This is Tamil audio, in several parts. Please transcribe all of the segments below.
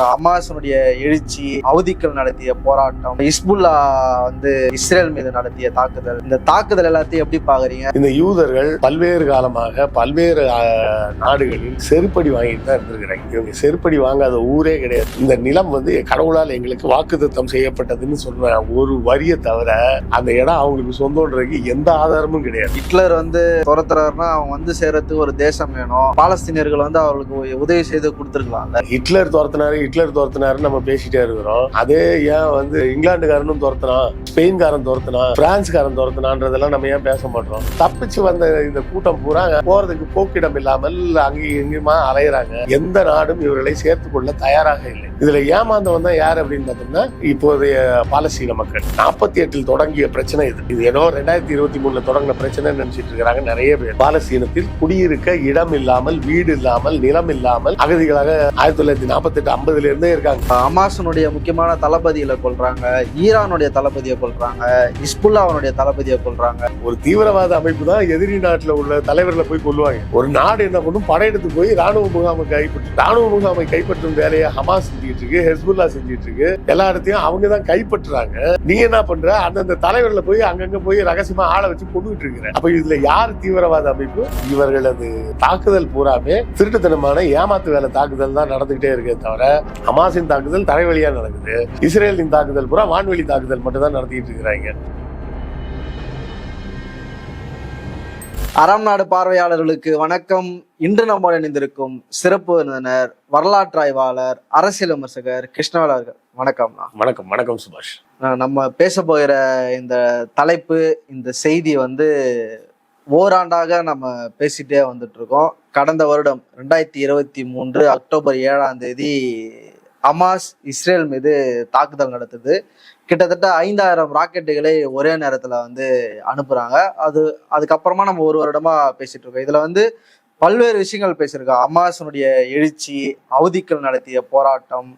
அமாசனுடைய எழுச்சி அவதிக்கள் நடத்திய போராட்டம் இஸ்புல்லா வந்து இஸ்ரேல் மீது நடத்திய தாக்குதல். இந்த தாக்குதல் எல்லாத்தையும் எப்படி பாக்குறீங்க இந்த யூதர்கள் பல்வேறு காலமாக பல்வேறு நாடுகளில் செருப்படி வாங்கிட்டு தான் இருந்திருக்கிறாங்க. இவங்க செருப்படி வாங்காத ஊரே கிடையாது. இந்த நிலம் வந்து கடவுளால் எங்களுக்கு வாக்குத்தத்தம் செய்யப்பட்டதுன்னு சொல்ற ஒரு வரியை தவிர அந்த இடம் அவங்களுக்கு சொந்தம்ன்றதுக்கு எந்த ஆதாரமும் கிடையாது. ஹிட்லர் வந்து துரத்துறாருன்னா அவங்க வந்து சேர்றதுக்கு ஒரு தேசம் வேணும். பாலஸ்தீனியர்கள் வந்து அவர்களுக்கு உதவி செய்து கொடுத்துருக்கலாம்ல. ஹிட்லர் துரத்தினாரு ஹிட்லர் துரத்தினாருன்னு நம்ம பேசிட்டே இருக்கிறோம். அதே ஏன் வந்து இங்கிலாந்துக்காரனும் துரத்தினான் ஸ்பெயின்காரன் துரத்தினான் பிரான்ஸ்காரன் துரத்தினான்றதெல்லாம் நம்ம ஏன் பேச மாட்டோம்? தப்பிச்சு வந்த இந்த கூட்டம் பூரா போறதுக்கு போக்கிடம் இல்லாமல் அங்கேயும் இங்கேயுமா அலையிறாங்க. எந்த நாடும் இவர்களை சேர்த்துக் கொள்ள தயாராக இல்லை. இதுல ஏமாந்தவன் தான் யார் அப்படின்னு பார்த்தோம்னா இப்போதைய பாலஸ்தீன மக்கள். நாற்பத்தி எட்டில் தொடங்கிய பிரச்சனை இது. இது ஏதோ ரெண்டாயிரத்தி இருபத்தி மூணுல தொடங்கின பிரச்சனை நினைச்சிட்டு இருக்கிறாங்க நிறைய பேர். பாலஸ்தீனத்தில் குடியிருக்க இடம் இல்லாமல் வீடு இல்லாமல் நிலம் இல்லாமல் அகதிகளாக ஆயிரத்தி தொள்ளாயிரத்தி நாற்பத்தி எட்டு இருந்தே இருக்காங்க. அமாசனுடைய முக்கியமான தளபதிகளை கொல்றாங்க ஈரானுடைய தளபதியை கொல்றாங்க இஸ்புல்லாவனுடைய தளபதியை கொல்றாங்க ஒரு தீவிரவாத அமைப்பு தான் எதிரி நாட்டுல உள்ள தலைவர்களை போய் கொல்லுவாங்க. ஒரு நாடு என்ன பண்ணும்? படையெடுத்து போய் ராணுவ முகாமை கைப்பற்றும் ராணுவ முகாமை கைப்பற்றும் வேலையை ஹமாஸ் செஞ்சுட்டு இருக்கு ஹெஸ்புல்லா செஞ்சுட்டு இருக்கு. எல்லா இடத்தையும் அவங்க தான் கைப்பற்றுறாங்க. நீ என்ன பண்ற? அந்தந்த தலைவர்ல போய் அங்கங்க போய் ரகசியமா ஆளை வச்சு கொண்டுகிட்டு இருக்கிற. அப்ப இதுல யார் தீவிரவாத அமைப்பு? இவர்களது தாக்குதல் பூராமே திருட்டுத்தனமான ஏமாத்து வேலை தாக்குதல் தான் நடந்துகிட்டே இருக்கே தவிர ஹமாஸின் தாக்குதல் தரைவழியா நடக்குது. இஸ்ரேலின் தாக்குதல் பூரா வான்வெளி தாக்குதல் மட்டும் தான் நடத்திட்டு இருக்கிறாங்க. அறம் நாடு பார்வையாளர்களுக்கு வணக்கம். இன்று நம்மோடு இணைந்திருக்கும் சிறப்பு விருந்தினர் வரலாற்று ஆய்வாளர் அரசியல் விமர்சகர் கிருஷ்ணவேல் அவர்கள். வணக்கம்ண்ணா வணக்கம் வணக்கம் சுபாஷ். நம்ம பேச போகிற இந்த தலைப்பு இந்த செய்தி வந்து ஓராண்டாக நம்ம பேசிட்டே வந்துட்டு இருக்கோம் கடந்த வருடம் ரெண்டாயிரத்தி இருபத்தி மூன்று அக்டோபர் ஏழாம் தேதி அமாஸ் இஸ்ரேல் மீது தாக்குதல் நடத்துது. கிட்டத்தட்ட ஐந்தாயிரம் ராக்கெட்டுகளை ஒரே நேரத்தில் வந்து அனுப்புகிறாங்க அது அதுக்கப்புறமா நம்ம ஒரு வருடமாக பேசிகிட்ருக்கோம் இருக்கோம் வந்து பல்வேறு விஷயங்கள் பேசியிருக்கோம். அமாசனுடைய எழுச்சி அவதிக்கள் நடத்திய போராட்டம்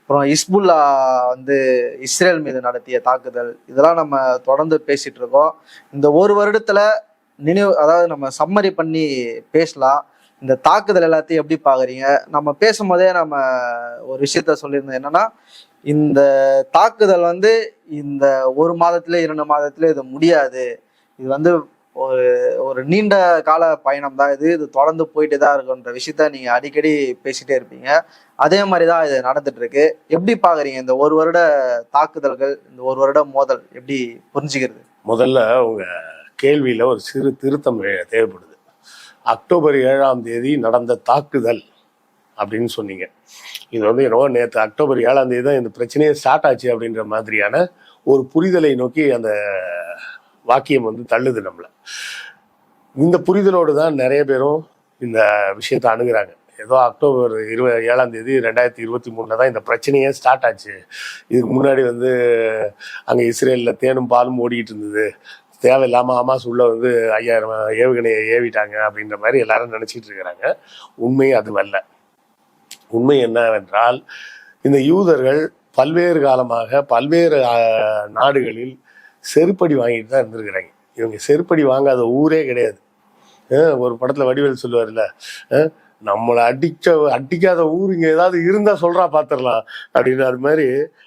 அப்புறம் இஸ்புல்லா வந்து இஸ்ரேல் மீது நடத்திய தாக்குதல் இதெல்லாம் நம்ம தொடர்ந்து பேசிகிட்ருக்கோம் இருக்கோம் இந்த ஒரு வருடத்தில் நினைவு அதாவது நம்ம சம்மரி பண்ணி பேசலாம். இந்த தாக்குதல் எல்லாத்தையும் எப்படி பாக்குறீங்க நம்ம பேசும்போதே நம்ம ஒரு விஷயத்த சொல்லியிருந்தோம் என்னன்னா இந்த தாக்குதல் வந்து இந்த ஒரு மாதத்துல இரண்டு மாதத்துல இது முடியாது. இது வந்து ஒரு ஒரு நீண்ட கால பயணம் தான் இது. இது தொடர்ந்து போயிட்டு தான் இருக்குன்ற விஷயத்த நீங்க அடிக்கடி பேசிட்டே இருப்பீங்க. அதே மாதிரி தான் இது நடந்துட்டு இருக்கு எப்படி பாக்குறீங்க இந்த ஒரு வருட தாக்குதல்கள் இந்த ஒரு வருட மோதல் எப்படி புரிஞ்சுக்கிறது? முதல்ல உங்க கேள்வியில ஒரு சிறு திருத்தம் தேவைப்படுது. அக்டோபர் ஏழாம் தேதி நடந்த தாக்குதல் அப்படின்னு சொன்னீங்க. இது வந்து என்னவோ நேற்று அக்டோபர் ஏழாம் தேதி தான் இந்த பிரச்சனையே ஸ்டார்ட் ஆச்சு அப்படின்ற மாதிரியான ஒரு புரிதலை நோக்கி அந்த வாக்கியம் வந்து தள்ளுது நம்மளை. இந்த புரிதலோடு தான் நிறைய பேரும் இந்த விஷயத்தை அணுகுறாங்க. ஏதோ அக்டோபர் இருப ஏழாம் தேதி ரெண்டாயிரத்தி இருபத்தி மூணில் தான் இந்த பிரச்சனையே ஸ்டார்ட் ஆச்சு. இதுக்கு முன்னாடி வந்து அங்கே இஸ்ரேலில் தேனும் பாலும் ஓடிக்கிட்டு இருந்தது. தேவையில்லாமல் ஹமாஸ் உள்ள வந்து ஐயாயிரம் ஏவுகணையை ஏவிட்டாங்க அப்படின்ற மாதிரி எல்லாரும் நினச்சிட்டு இருக்கிறாங்க. உண்மை அதுவல்ல உண்மை என்னவென்றால் இந்த யூதர்கள் பல்வேறு காலமாக பல்வேறு ஆஹ், நாடுகளில் செருப்படி வாங்கிட்டு தான் இருந்திருக்கிறாங்க. இவங்க செருப்படி வாங்காத ஊரே கிடையாது. ஒரு படத்துல வடிவேல் சொல்லுவார்ல நம்மளை அடிச்ச அடிக்காத ஊர் இங்க ஏதாவது இருந்தா சொல்றா பாத்துரலாம். அப்படின்னு அது மாதிரி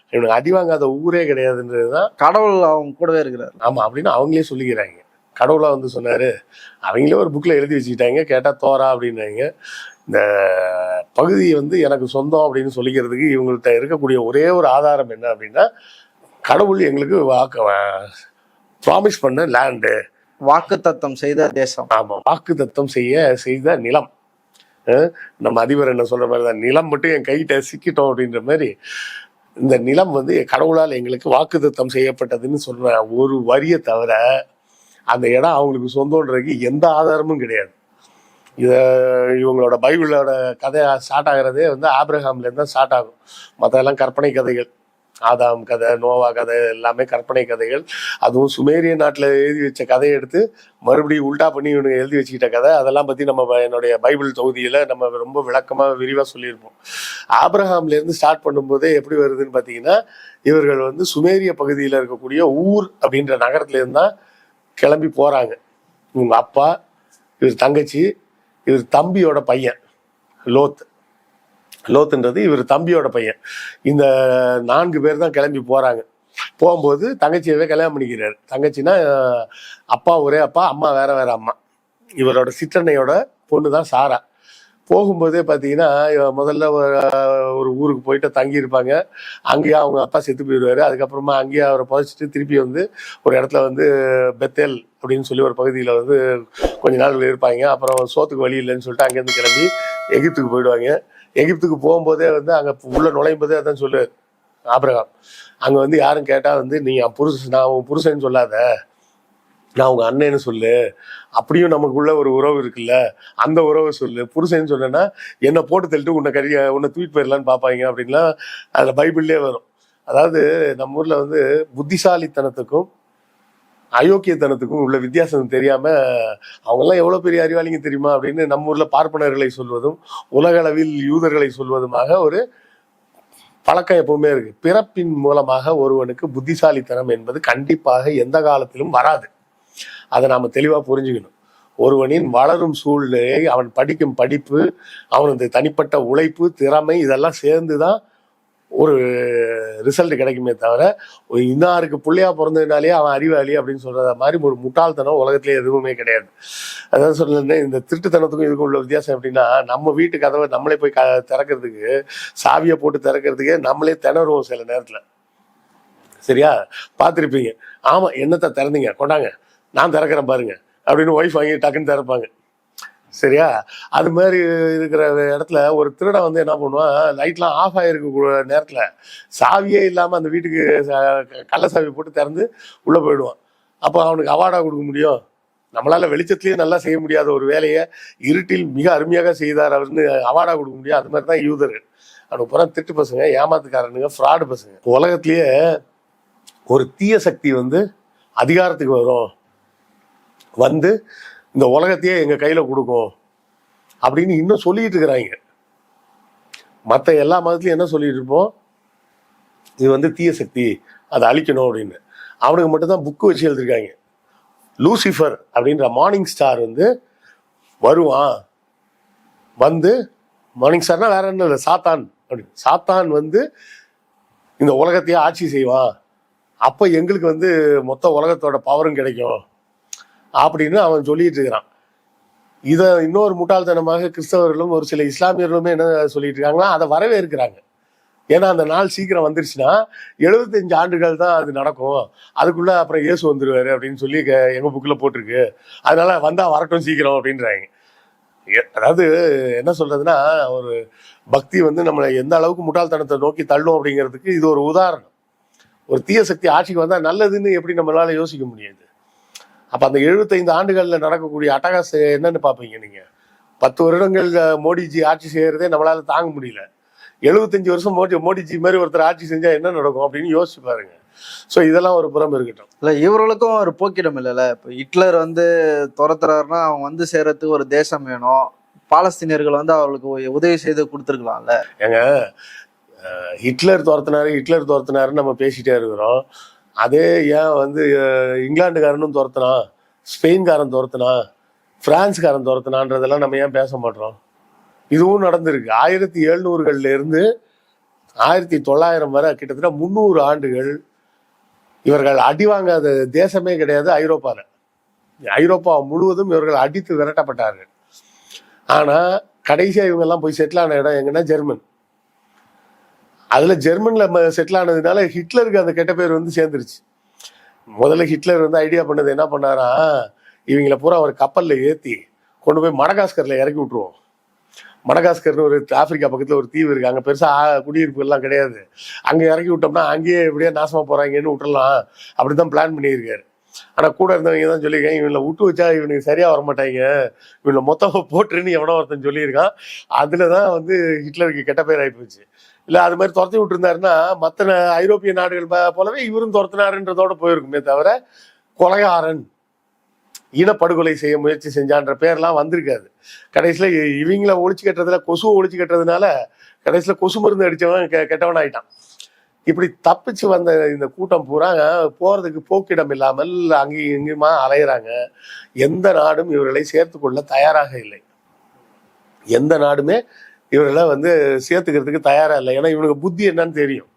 இவனுக்கு அடி வாங்காத ஊரே கிடையாதுன்றதுதான் கடவுள் அவங்க கூடவே இருக்கிறார். ஆமா அப்படின்னு அவங்களே சொல்லிக்கிறாங்க. கடவுளா வந்து சொன்னாரு அவங்களே ஒரு புக்ல எழுதி வச்சுக்கிட்டாங்க கேட்டா தோரா அப்படின்னாங்க. இந்த பகுதி வந்து எனக்கு சொந்தம் அப்படின்னு சொல்லிக்கிறதுக்கு இவங்கள்ட்ட இருக்கக்கூடிய ஒரே ஒரு ஆதாரம் என்ன அப்படின்னா கடவுள் எங்களுக்கு வாக்கு ப்ராமிஸ் பண்ண லேண்டு வாக்கு தத்தம் செய்த தேசம். ஆமா வாக்கு தத்தம் செய்ய செய்த நிலம். நம்ம அதிபர் என்ன சொல்ற மாதிரி தான் நிலம் மட்டும் என் கைகிட்ட சிக்கிட்டோம் அப்படின்ற மாதிரி இந்த நிலம் வந்து கடவுளால் எங்களுக்கு வாக்கு செய்யப்பட்டதுன்னு சொல்ற ஒரு வரியை தவிர அந்த இடம் அவங்களுக்கு சொந்தம்ன்றதுக்கு எந்த ஆதாரமும் கிடையாது. இத இவங்களோட பைபிளோட கதை ஸ்டார்ட் ஆகிறதே வந்து ஆப்ரஹாம்லேருந்து தான் ஸ்டார்ட் ஆகும். மற்றெல்லாம் கற்பனை கதைகள். ஆதாம் கதை நோவா கதை எல்லாமே கற்பனை கதைகள். அதுவும் சுமேரிய நாட்டில் எழுதி வச்ச கதையை எடுத்து மறுபடியும் உல்டா பண்ணி இவனுக்கு எழுதி வச்சுக்கிட்ட கதை. அதெல்லாம் பற்றி நம்ம என்னுடைய பைபிள் தொகுதியில் நம்ம ரொம்ப விளக்கமாக விரிவாக சொல்லியிருப்போம். ஆப்ரஹாம்லேருந்து ஸ்டார்ட் பண்ணும்போதே எப்படி வருதுன்னு பார்த்தீங்கன்னா இவர்கள் வந்து சுமேரிய பகுதியில் இருக்கக்கூடிய ஊர் அப்படின்ற நகரத்துலேருந்து தான் கிளம்பி போகிறாங்க இவங்க அப்பா இவர் தங்கச்சி இவர் தம்பியோட பையன் லோத். லோத்துன்றது இவர் தம்பியோட பையன். இந்த நான்கு பேர் தான் கிளம்பி போகிறாங்க போகும்போது தங்கச்சியவே கல்யாணம் பண்ணிக்கிறாரு. தங்கச்சின்னா அப்பா ஒரே அப்பா அம்மா வேற வேற அம்மா. இவரோட சிற்றன்னையோட பொண்ணு தான் சாரா. போகும்போதே பார்த்தீங்கன்னா முதல்ல ஒரு ஒரு ஊருக்கு போயிட்டு தங்கி இருப்பாங்க. அங்கேயே அவங்க அப்பா செத்து போயிடுவாரு. அதுக்கப்புறமா அங்கேயே அவரை புதைச்சிட்டு திருப்பி வந்து ஒரு இடத்துல வந்து பெத்தேல் அப்படின்னு சொல்லி ஒரு பகுதியில் வந்து கொஞ்ச நாள் இருப்பாங்க. அப்புறம் சோத்துக்கு வழி இல்லைன்னு சொல்லிட்டு அங்கேருந்து கிளம்பி எகிப்துக்கு போயிடுவாங்க. எகிப்துக்கு போகும்போதே வந்து அங்கே உள்ள நுழையும் போதே அதான் சொல்லு ஆபிரகாம். அங்கே வந்து யாரும் கேட்டால் வந்து நீ என் புருஷன் நான் உன் புருஷன்னு சொல்லாத. நான் உங்க அண்ணன்னு சொல்லு. அப்படியும் நமக்குள்ள ஒரு உறவு இருக்குல்ல. அந்த உறவை சொல்லு. புருஷன் சொன்னேன்னா என்னை போட்டு தள்ளிட்டு உன்னை கறி உன்னை தூக்கிட்டு போயிடலான்னு பார்ப்பாங்க அப்படின்லாம் அதில் பைபிள்லேயே வரும். அதாவது நம்ம ஊர்ல வந்து புத்திசாலித்தனத்துக்கும் அயோக்கியத்தனத்துக்கும் உள்ள வித்தியாசம் தெரியாம அவங்கெல்லாம் எவ்வளவு பெரிய அறிவாளிங்க தெரியுமா அப்படின்னு நம்ம ஊர்ல பார்ப்பனர்களை சொல்வதும் உலக அளவில் யூதர்களை சொல்வதுமாக ஒரு பழக்கம் எப்பவுமே இருக்கு. பிறப்பின் மூலமாக ஒருவனுக்கு புத்திசாலித்தனம் என்பது கண்டிப்பாக எந்த காலத்திலும் வராது. அதை நாம தெளிவா புரிஞ்சுக்கணும். ஒருவனின் வளரும் சூழ்நிலை அவன் படிக்கும் படிப்பு அவனது தனிப்பட்ட உழைப்பு திறமை இதெல்லாம் சேர்ந்து தான் ஒரு ரிசல்ட் கிடைக்குமே தவிர ஒரு இன்னாருக்கு பிள்ளையா பிறந்ததுனாலே அவன் அறிவாளி அப்படின்னு சொல்றத மாதிரி ஒரு முட்டாள்தனம் உலகத்திலே எதுவுமே கிடையாது. அதான் சொல்லுறேன் இந்த திருட்டுத்தனத்துக்கும் இதுக்கும் உள்ள வித்தியாசம் எப்படின்னா நம்ம வீட்டு கதவை நம்மளே போய் க திறக்கிறதுக்கு சாவியை போட்டு திறக்கிறதுக்கே நம்மளே திணறுவோம் சில நேரத்தில். சரியா? பார்த்துருப்பீங்க. ஆமாம் என்னத்தை திறந்தீங்க? கொண்டாங்க. நான் திறக்கிறேன் பாருங்க. அப்படின்னு ஒய்ஃப் வாங்கி டக்குன்னு திறப்பாங்க. சரியா? அது மாதிரி இருக்கிற இடத்துல ஒரு திருடன் வந்து என்ன பண்ணுவான் லைட்லாம் ஆஃப் ஆகிருக்க நேரத்தில். சாவியே இல்லாமல் அந்த வீட்டுக்கு ச- கள்ள சாவி போட்டு திறந்து உள்ளே போயிடுவான். அப்போ அவனுக்கு அவார்டாக கொடுக்க முடியும். நம்மளால் வெளிச்சத்துலயே நல்லா செய்ய முடியாத ஒரு வேலையை இருட்டில் மிக அருமையாக செய்தார் அவர்னு அவார்டாக கொடுக்க முடியும். அது மாதிரி தான் யூதர்கள் அவனுக்கு புறம் திட்டு பசங்க ஏமாத்துக்காரனுங்க ஃப்ராடு பசங்க. உலகத்திலேயே ஒரு தீய சக்தி வந்து அதிகாரத்துக்கு வரும். வந்து இந்த உலகத்தையே எங்கள் கையில் கொடுக்கும் அப்படின்னு இன்னும் சொல்லிட்டு இருக்கிறாங்க. மற்ற எல்லா மதத்துலையும் என்ன சொல்லிட்டு இருப்போம்? இது வந்து தீய சக்தி அதை அழிக்கணும் அப்படின்னு. அவனுக்கு மட்டும்தான் புக்கு வச்சு எழுதியிருக்காங்க. லூசிஃபர் அப்படின்ற மார்னிங் ஸ்டார் வந்து வருவான். வந்து மார்னிங் ஸ்டார்னா வேற என்ன இல்லை சாத்தான் அப்படின்னு. சாத்தான் வந்து இந்த உலகத்தையே ஆட்சி செய்வான். அப்போ எங்களுக்கு வந்து மொத்த உலகத்தோட பவரும் கிடைக்கும். அப்படின்னு அவன் சொல்லிட்டு இருக்கிறான். இதை இன்னொரு முட்டாள்தனமாக கிறிஸ்தவர்களும் ஒரு சில இஸ்லாமியர்களுமே என்ன சொல்லிட்டு இருக்காங்கன்னா அதை வரவேற்கிறாங்க. ஏன்னா அந்த நாள் சீக்கிரம் வந்துருச்சுன்னா எழுபத்தஞ்சு ஆண்டுகள் தான் அது நடக்கும். அதுக்குள்ள அப்புறம் இயேசு வந்துருவாரு அப்படின்னு சொல்லி க- எங்க புக்கில் போட்டிருக்கு. அதனால வந்தா வரட்டும் சீக்கிரம் அப்படின்றாங்க. எ- அதாவது என்ன சொல்றதுன்னா ஒரு பக்தி வந்து நம்மளை எந்த அளவுக்கு முட்டாள்தனத்தை நோக்கி தள்ளும் அப்படிங்கிறதுக்கு இது ஒரு உதாரணம். ஒரு தீய சக்தி ஆட்சிக்கு வந்தா நல்லதுன்னு எப்படி நம்மளால யோசிக்க முடியாது? அப்ப அந்த எழுபத்தைந்து ஆண்டுகள்ல நடக்கக்கூடிய அட்டகாசம் என்னன்னு பாப்பீங்க நீங்க. பத்து வருடங்கள் மோடிஜி ஆட்சி செய்யறதே நம்மளால தாங்க முடியல. எழுபத்தஞ்சு வருஷம் மோடி மோடிஜி மாதிரி ஒருத்தர் ஆட்சி செஞ்சா என்ன நடக்கும் அப்படின்னு யோசிச்சு பாருங்க. சோ இதெல்லாம் ஒரு புறம் இருக்கட்டும். இல்ல இவர்களுக்கும் ஒரு போக்கிடம் இல்லைல்ல. இப்போ ஹிட்லர் வந்து துரத்துறாருன்னா அவங்க வந்து சேர்றதுக்கு ஒரு தேசம் வேணும். பாலஸ்தீனியர்கள் வந்து அவர்களுக்கு உதவி செய்து கொடுத்துருக்கலாம்ல. ஏங்க ஹிட்லர் துரத்துனாரு ஹிட்லர் துரத்துனாருன்னு நம்ம பேசிட்டே இருக்கிறோம். அதே ஏன் வந்து இங்கிலாண்டுக்காரனும் இங்கிலாந்துக்காரனும் ஸ்பெயின்காரன் துரத்துனா பிரான்ஸ்காரன் துரத்துனான்றதெல்லாம் நம்ம ஏன் பேச மாட்டோம்? இதுவும் நடந்திருக்கு. ஆயிரத்தி எழுநூறுகள்ல இருந்து ஆயிரத்தி தொள்ளாயிரம் வரை கிட்டத்தட்ட முந்நூறு ஆண்டுகள் இவர்கள் அடி வாங்காத தேசமே கிடையாது ஐரோப்பால. ஐரோப்பா முழுவதும் இவர்கள் அடித்து விரட்டப்பட்டார்கள். ஆனா கடைசியா இவங்க எல்லாம் போய் செட்டில் ஆன இடம் எங்கன்னா ஜெர்மன். அதுல ஜெர்மன்ல செட்டில் ஆனதுனால ஹிட்லருக்கு அந்த கெட்ட பேர் வந்து சேர்ந்துருச்சு. முதல்ல ஹிட்லர் வந்து ஐடியா பண்ணது என்ன பண்ணாரா? இவங்கள பூரா ஒரு கப்பலில் ஏற்றி கொண்டு போய் மடகாஸ்கர்ல இறக்கி விட்டுருவோம். மடகாஸ்கர்னு ஒரு ஆப்பிரிக்கா பக்கத்தில் ஒரு தீவு இருக்கு. அங்கே பெருசாக குடியிருப்புகள்லாம் குடியிருப்பு எல்லாம் கிடையாது. அங்கே இறக்கி விட்டோம்னா அங்கேயே எப்படியே போகிறாங்கன்னு போறாங்கன்னு விட்டுறலாம். அப்படிதான் பிளான் பண்ணியிருக்காரு. ஆனால் கூட இருந்தவங்க தான் சொல்லியிருக்காங்க இவனை விட்டு வச்சா இவனுக்கு சரியா வர மாட்டாங்க இவனை மொத்தமாக போட்டுருன்னு எவனோ ஒருத்தன் சொல்லியிருக்கான். அதில் தான் வந்து ஹிட்லருக்கு கெட்ட பேர் ஆயிப்போச்சு. இல்லை அது மாதிரி துரத்தி விட்டுருந்தாருன்னா மற்ற ஐரோப்பிய நாடுகள் போலவே இவரும் துரத்தினாருன்றதோட போயிருக்குமே தவிர கொலைகாரன் இனப்படுகொலை செய்ய முயற்சி செஞ்சான்ற பேர்லாம் வந்திருக்காது. கடைசியில் இ- இவங்கள ஒழிச்சு கட்டுறதுல கொசுவை ஒழிச்சு கட்டுறதுனால கடைசியில் கொசு மருந்து அடித்தவன் கெ- கெட்டவன் ஆயிட்டான் இப்படி தப்பிச்சு வந்த இந்த கூட்டம் பூரா போறதுக்கு போக்கிடம் இல்லாமல் அங்கேயும் இங்கேயுமா அலையிறாங்க. எந்த நாடும் இவர்களை சேர்த்து கொள்ள தயாராக இல்லை. எந்த நாடுமே இவரெல்லாம் வந்து சேர்த்துக்கிறதுக்கு தயாராக இல்லை. ஏன்னா இவனுக்கு புத்தி என்னன்னு தெரியும்.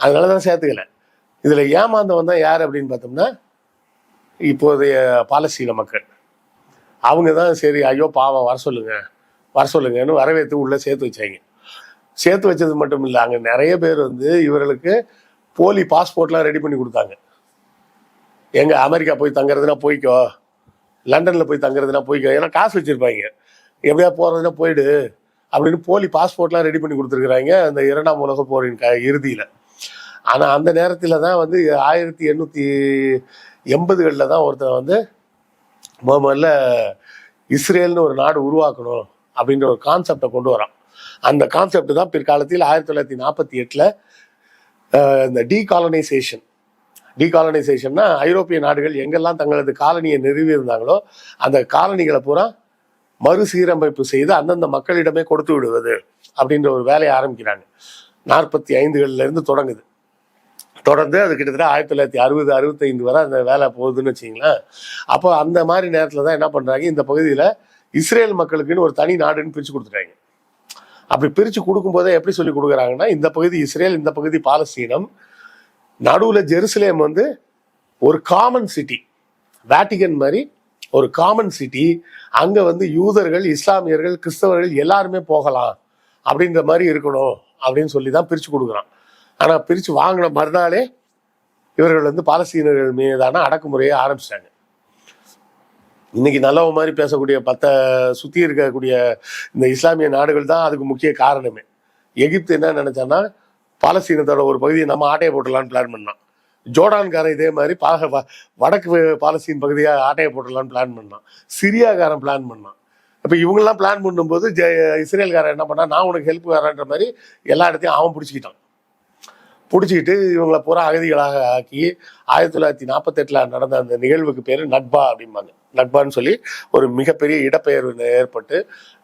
அதனாலதான் சேர்த்துக்கல. இதில் ஏமாந்தவன் தான் யார் அப்படின்னு பார்த்தோம்னா இப்போதைய பாலஸ்தீன மக்கள். அவங்க தான் சரி ஐயோ பாவம் வர சொல்லுங்க வர சொல்லுங்கன்னு வரவேற்று உள்ளே சேர்த்து வச்சாங்க. சேர்த்து வச்சது மட்டும் இல்லை அங்கே நிறைய பேர் வந்து இவர்களுக்கு போலி பாஸ்போர்ட்லாம் ரெடி பண்ணி கொடுத்தாங்க. எங்க அமெரிக்கா போய் தங்குறதுனா போய்க்கோ லண்டனில் போய் தங்குறதுனா போய்க்கோ ஏன்னா காசு வச்சிருப்பாங்க. எப்படியா போகிறதுனா போயிடு அப்படின்னு போலி பாஸ்போர்ட்லாம் ரெடி பண்ணி கொடுத்துருக்குறாங்க அந்த இரண்டாம் உலக போரின் க இறுதியில். ஆனால் அந்த நேரத்தில் தான் வந்து ஆயிரத்தி எண்ணூற்றி எண்பதுகளில் தான் ஒருத்தன் வந்து முத முதல்ல இஸ்ரேல்னு ஒரு நாடு உருவாக்கணும் அப்படின்ற ஒரு கான்செப்டை கொண்டு வரான். அந்த கான்செப்ட் தான் பிற்காலத்தில் ஆயிரத்தி தொள்ளாயிரத்தி நாற்பத்தி எட்டில் இந்த டீகாலனைசேஷன் டீகாலனைசேஷன்னா ஐரோப்பிய நாடுகள் எங்கெல்லாம் தங்களது காலனியை நிறுவி இருந்தாங்களோ அந்த காலனிகளை பூரா மறுசீரமைப்பு செய்து அந்தந்த மக்களிடமே கொடுத்து விடுவது அப்படின்ற ஒரு வேலையை ஆரம்பிக்கிறாங்க. நாற்பத்தி ஐந்துகள்ல இருந்து தொடங்குது. தொடர்ந்து அது கிட்டத்தட்ட ஆயிரத்தி தொள்ளாயிரத்தி அறுபது அறுபத்தைந்து வரை அந்த வேலை போகுதுன்னு வச்சிங்களேன் அப்போ அந்த மாதிரி நேரத்தில் தான் என்ன பண்ணுறாங்க இந்த பகுதியில் இஸ்ரேல் மக்களுக்குன்னு ஒரு தனி நாடுன்னு பிரித்து கொடுத்துட்டாங்க. அப்படி பிரித்து கொடுக்கும்போதே எப்படி சொல்லி கொடுக்குறாங்கன்னா இந்த பகுதி இஸ்ரேல் இந்த பகுதி பாலஸ்தீனம் நடுவில் ஜெருசலேம் வந்து ஒரு காமன் சிட்டி வேட்டிகன் மாதிரி ஒரு காமன் சிட்டி அங்கே வந்து யூதர்கள் இஸ்லாமியர்கள் கிறிஸ்தவர்கள் எல்லாருமே போகலாம் அப்படின்ற மாதிரி இருக்கணும் அப்படின்னு சொல்லி தான் பிரித்து கொடுக்குறான். ஆனால் பிரித்து வாங்கின மறுநாளே இவர்கள் வந்து பாலஸ்தீனர்கள் மீதான அடக்குமுறையை ஆரம்பிச்சிட்டாங்க. இன்னைக்கு நல்லவ மாதிரி பேசக்கூடிய பத்த சுற்றி இருக்கக்கூடிய இந்த இஸ்லாமிய நாடுகள் தான் அதுக்கு முக்கிய காரணமே. எகிப்து என்ன நினச்சான்னா பாலஸ்தீனத்தோட ஒரு பகுதியை நம்ம ஆட்டையை போட்டலான்னு பிளான் பண்ணான். ஜோர்டான்காரன் இதே மாதிரி பாக வ- வடக்கு பாலஸ்தீன் பகுதியாக ஆட்டையை போட்டுடலான்னு பிளான் பண்ணான். சிரியாக்காரன் பிளான் பண்ணான். இப்போ இவங்கெல்லாம் பிளான் பண்ணும்போது ஜெ இஸ்ரேல்காரன் என்ன பண்ணா நான் உனக்கு ஹெல்ப் வரேன்ற மாதிரி எல்லா இடத்தையும் அவன் பிடிச்சிக்கிட்டான். பிடிச்சிக்கிட்டு இவங்களை பூரா அகதிகளாக ஆக்கி ஆயிரத்தி தொள்ளாயிரத்தி நாற்பத்தெட்டில் நடந்த அந்த நிகழ்வுக்கு பேர் நட்பா அப்படிம்பாங்க. நட்பான்னு சொல்லி ஒரு மிகப்பெரிய இடப்பெயர்வு ஏற்பட்டு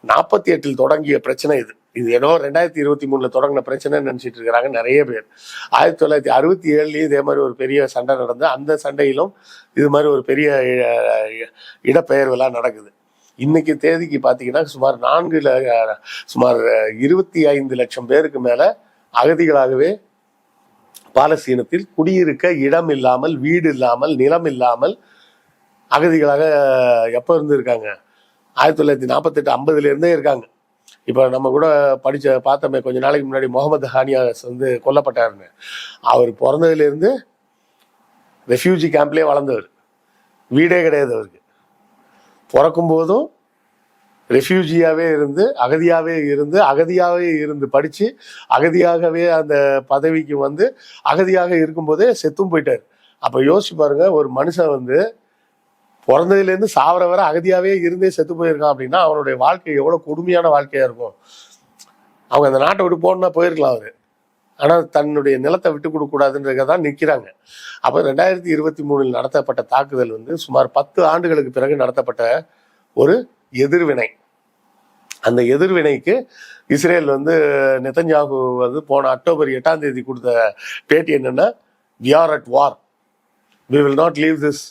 நாற்பத்தி எட்டில் தொடங்கிய பிரச்சனை இது. இது ஏதோ ரெண்டாயிரத்தி இருபத்தி மூணுல தொடங்கின பிரச்சனைன்னு நினைச்சிட்டு இருக்கிறாங்க நிறைய பேர். ஆயிரத்தி தொள்ளாயிரத்தி அறுபத்தி ஏழுலயும் இதே மாதிரி ஒரு பெரிய சண்டை நடந்து அந்த சண்டையிலும் இது மாதிரி ஒரு பெரிய அஹ், இடப்பெயர்வெல்லாம் நடக்குது. இன்னைக்கு தேதிக்கு பார்த்தீங்கன்னா சுமார் நான்கு சுமார் இருபத்தி ஐந்து லட்சம் பேருக்கு மேல அகதிகளாகவே பாலஸ்தீனத்தில் குடியிருக்க இடம் இல்லாமல் வீடு இல்லாமல் நிலம் இல்லாமல் அகதிகளாக எப்போ இருந்து இருக்காங்க? ஆயிரத்தி தொள்ளாயிரத்தி நாற்பத்தெட்டு ஐம்பதுலேருந்தே இருக்காங்க. இப்போ நம்ம கூட படித்த பார்த்தோமே கொஞ்ச நாளைக்கு முன்னாடி முகமது ஹானியாஸ் வந்து கொல்லப்பட்டாருன்னு. அவர் பிறந்ததுலேருந்து ரெஃப்யூஜி கேம்ப்லேயே வளர்ந்தவர். வீடே கிடையாது அவருக்கு. பிறக்கும் போதும் ரெஃப்யூஜியாகவே இருந்து அகதியாகவே இருந்து அகதியாகவே இருந்து படித்து அகதியாகவே அந்த பதவிக்கு வந்து அகதியாக இருக்கும்போதே செத்தும் போயிட்டார். அப்போ யோசிச்சு பாருங்க ஒரு மனுஷன் வந்து பிறந்ததுலேருந்து சாவர வரை அகதியாகவே இருந்தே செத்து போயிருக்கான் அப்படின்னா அவனுடைய வாழ்க்கை எவ்வளோ கொடுமையான வாழ்க்கையாக இருக்கும். அவங்க அந்த நாட்டை விட்டு போகணும்னா போயிருக்கலாம் அவர். ஆனால் தன்னுடைய நிலத்தை விட்டு கொடுக்கக்கூடாதுன்றத தான் நிற்கிறாங்க அப்போ ரெண்டாயிரத்தி இருபத்தி மூணில் நடத்தப்பட்ட தாக்குதல் வந்து சுமார் பத்து ஆண்டுகளுக்கு பிறகு நடத்தப்பட்ட ஒரு எதிர்வினை. அந்த எதிர்வினைக்கு இஸ்ரேல் வந்து நெத்தன்யாகு வந்து போன அக்டோபர் எட்டாம் தேதி கொடுத்த பேட்டி என்னன்னா we are at war we will not leave this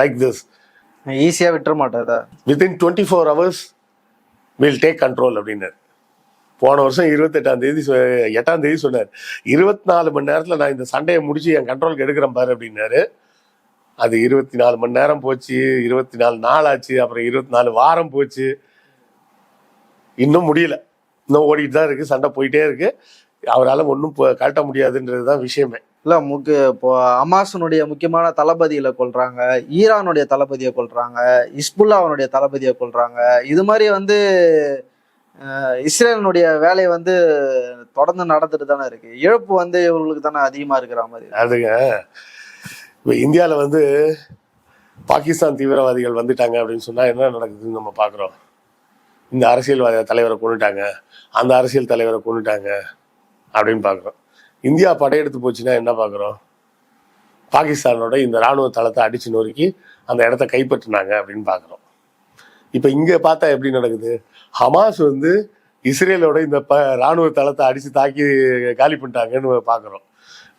like this ஈஸியா விட்டுற மாட்டாரா within twenty four hours will take control அப்படின்னாரு. போன வருஷம் இருபத்தெட்டாம் தேதி எட்டாம் தேதி சொன்னார். இருபத்தி நாலு மணி நேரத்தில் நான் இந்த சண்டையை முடிச்சு என் கண்ட்ரோலுக்கு எடுக்கிறேன் பாரு அப்படின்னாரு. அது இருபத்தி நாலு மணி நேரம் போச்சு இருபத்தி நாலு நாள் ஆச்சு அப்புறம் இருபத்தி நாலு வாரம் போச்சு. இன்னும் முடியல. இன்னும் ஓடிட்டு தான் இருக்கு சண்டை போயிட்டே இருக்கு. அவரால் ஒன்றும் கழட்ட முடியாதுன்றது தான் விஷயமே. இல்ல முக்கிய இப்போ அமாசனுடைய முக்கியமான தளபதிகளை கொல்றாங்க ஈரானுடைய தளபதியை கொல்றாங்க இஸ்புல்லாவனுடைய தளபதியை கொல்றாங்க. இது மாதிரி வந்து இஸ்ரேலினுடைய வேலை வந்து தொடர்ந்து நடந்துட்டு தானே இருக்கு. இழப்பு வந்து இவங்களுக்கு தானே அதிகமா இருக்கிற மாதிரி அதுங்க இப்போ இந்தியாவில் வந்து பாகிஸ்தான் தீவிரவாதிகள் வந்துட்டாங்க அப்படின்னு சொன்னால் என்ன நடக்குதுன்னு நம்ம பார்க்குறோம் இந்த அரசியல்வாத தலைவரை கொண்டுட்டாங்க. அந்த அரசியல் தலைவரை கொண்டுட்டாங்க அப்படின்னு பார்க்குறோம் இந்தியா படையெடுத்து போச்சுன்னா என்ன பார்க்குறோம் பாகிஸ்தானோட இந்த ராணுவ தளத்தை அடிச்சு நொறுக்கி அந்த இடத்த கைப்பற்றினாங்க அப்படின்னு பார்க்குறோம் இப்போ இங்கே பார்த்தா எப்படி நடக்குது? ஹமாஸ் வந்து இஸ்ரேலோட இந்த ப ராணுவ தளத்தை அடித்து தாக்கி காலி பண்ணிட்டாங்கன்னு பார்க்குறோம்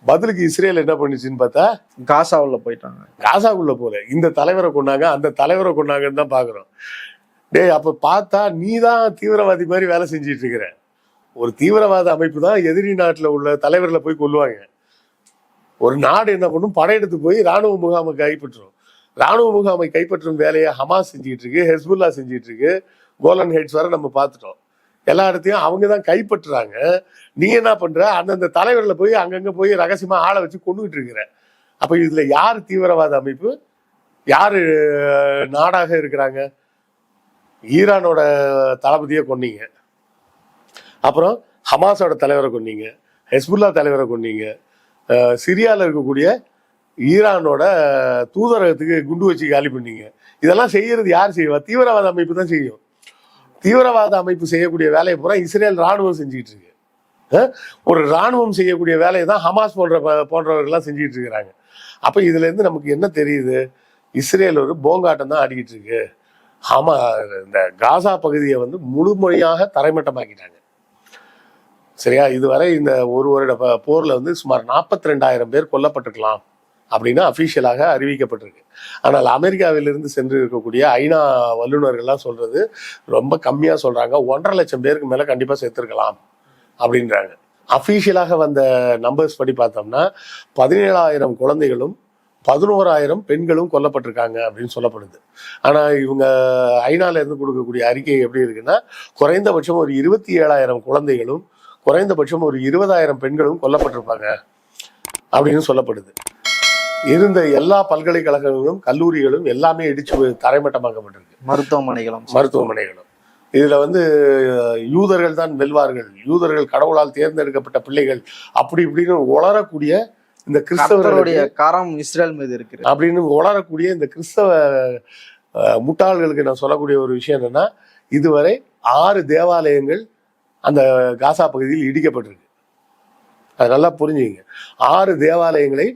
பதிலுக்கு இஸ்ரேல் என்ன பண்ணுச்சுன்னு பார்த்தா காசாவுல போயிட்டாங்க. காசாக்குள்ள போல இந்த தலைவரை கொண்டாங்க அந்த தலைவரை கொண்டாங்கன்னு தான் பாக்குறோம் டேய் அப்ப பார்த்தா நீ தான் தீவிரவாதி மாதிரி வேலை செஞ்சிட்டு இருக்கிற. ஒரு தீவிரவாத அமைப்பு தான் எதிரி நாட்டுல உள்ள தலைவர்களை போய் கொல்லுவாங்க. ஒரு நாடு என்ன பண்ணும்? படையெடுத்து போய் ராணுவ முகாமை கைப்பற்றும். ராணுவ முகாமை கைப்பற்றும் வேலையை ஹமாஸ் செஞ்சுட்டு இருக்கு ஹெஸ்புல்லா செஞ்சுட்டு இருக்கு. கோலன் ஹெட்ஸ் வரை நம்ம பார்த்துட்டோம். எல்லா இடத்தையும் அவங்க தான் கைப்பற்றுறாங்க. நீ என்ன பண்ற? அந்தந்த தலைவர்களை போய் அங்கங்க போய் ரகசியமா ஆளை வச்சு கொண்டுகிட்டு இருக்கிற. அப்ப இதுல யார் தீவிரவாத அமைப்பு? யாரு நாடாக இருக்கிறாங்க? ஈரானோட தளபதியை கொன்னீங்க. அப்புறம் ஹமாஸோட தலைவரை கொன்னீங்க. ஹெஸ்புல்லா தலைவரை கொன்னீங்க. சிரியாவில் சிரியால இருக்கக்கூடிய ஈரானோட தூதரகத்துக்கு குண்டு வச்சு காலி பண்ணீங்க. இதெல்லாம் செய்யறது யார் செய்வா? தீவிரவாத அமைப்பு தான் செய்யும். தீவிரவாத அமைப்பு செய்யக்கூடிய வேலையை பூரா இஸ்ரேல் ராணுவம் செஞ்சுட்டு இருக்கு. ஒரு ராணுவம் செய்யக்கூடிய வேலையை தான் ஹமாஸ் போன்ற போன்றவர்கள்லாம் செஞ்சுட்டு இருக்கிறாங்க. அப்ப இதுல இருந்து நமக்கு என்ன தெரியுது? இஸ்ரேல் ஒரு போங்காட்டம் தான் ஆடிக்கிட்டு இருக்கு. ஹமா இந்த காசா பகுதியை வந்து முழுமொழியாக தரைமட்டமாக்கிட்டாங்க. சரியா? இதுவரை இந்த ஒரு வருட போர்ல வந்து சுமார் நாற்பத்தி ரெண்டாயிரம் பேர் கொல்லப்பட்டிருக்கலாம். அப்படின்னு அஃபீஷியலாக அறிவிக்கப்பட்டிருக்கு. ஆனால் அமெரிக்காவிலிருந்து சென்று இருக்கக்கூடிய ஐநா வல்லுநர்கள்லாம் சொல்றது ரொம்ப கம்மியாக சொல்றாங்க. ஒன்றரை லட்சம் பேருக்கு மேலே கண்டிப்பாக சேர்த்துருக்கலாம் அப்படின்றாங்க. அஃபீஷியலாக வந்த நம்பர்ஸ் படி பார்த்தோம்னா பதினேழாயிரம் குழந்தைகளும் பதினோராயிரம் பெண்களும் கொல்லப்பட்டிருக்காங்க அப்படின்னு சொல்லப்படுது. ஆனால் இவங்க ஐநாலேருந்து கொடுக்கக்கூடிய அறிக்கை எப்படி இருக்குன்னா குறைந்தபட்சம் ஒரு இருபத்தி ஏழாயிரம் குழந்தைகளும் குறைந்தபட்சம் ஒரு இருபதாயிரம் பெண்களும் கொல்லப்பட்டிருப்பாங்க அப்படின்னு சொல்லப்படுது. இருந்த எல்லா பல்கலைக்கழகங்களும் கல்லூரிகளும் எல்லாமே இடிச்சு தரைமட்டமாக்கப்பட்டிருக்கு. மருத்துவமனைகளும். மருத்துவமனைகளும். இதுல வந்து யூதர்கள் தான் வெல்வார்கள். யூதர்கள் கடவுளால் தேர்ந்தெடுக்கப்பட்ட பிள்ளைகள். அப்படி இப்படின்னு உளரக்கூடிய இந்த கிறிஸ்தவர்களுடைய கரம் இஸ்ரேல் மீது இருக்கு அப்படின்னு உளரக்கூடிய இந்த கிறிஸ்தவ முட்டாள்களுக்கு நான் சொல்லக்கூடிய ஒரு விஷயம் என்னன்னா இதுவரை ஆறு தேவாலயங்கள் அந்த காசா பகுதியில் இடிக்கப்பட்டிருக்கு. அது நல்லா புரிஞ்சுங்க ஆறு தேவாலயங்களை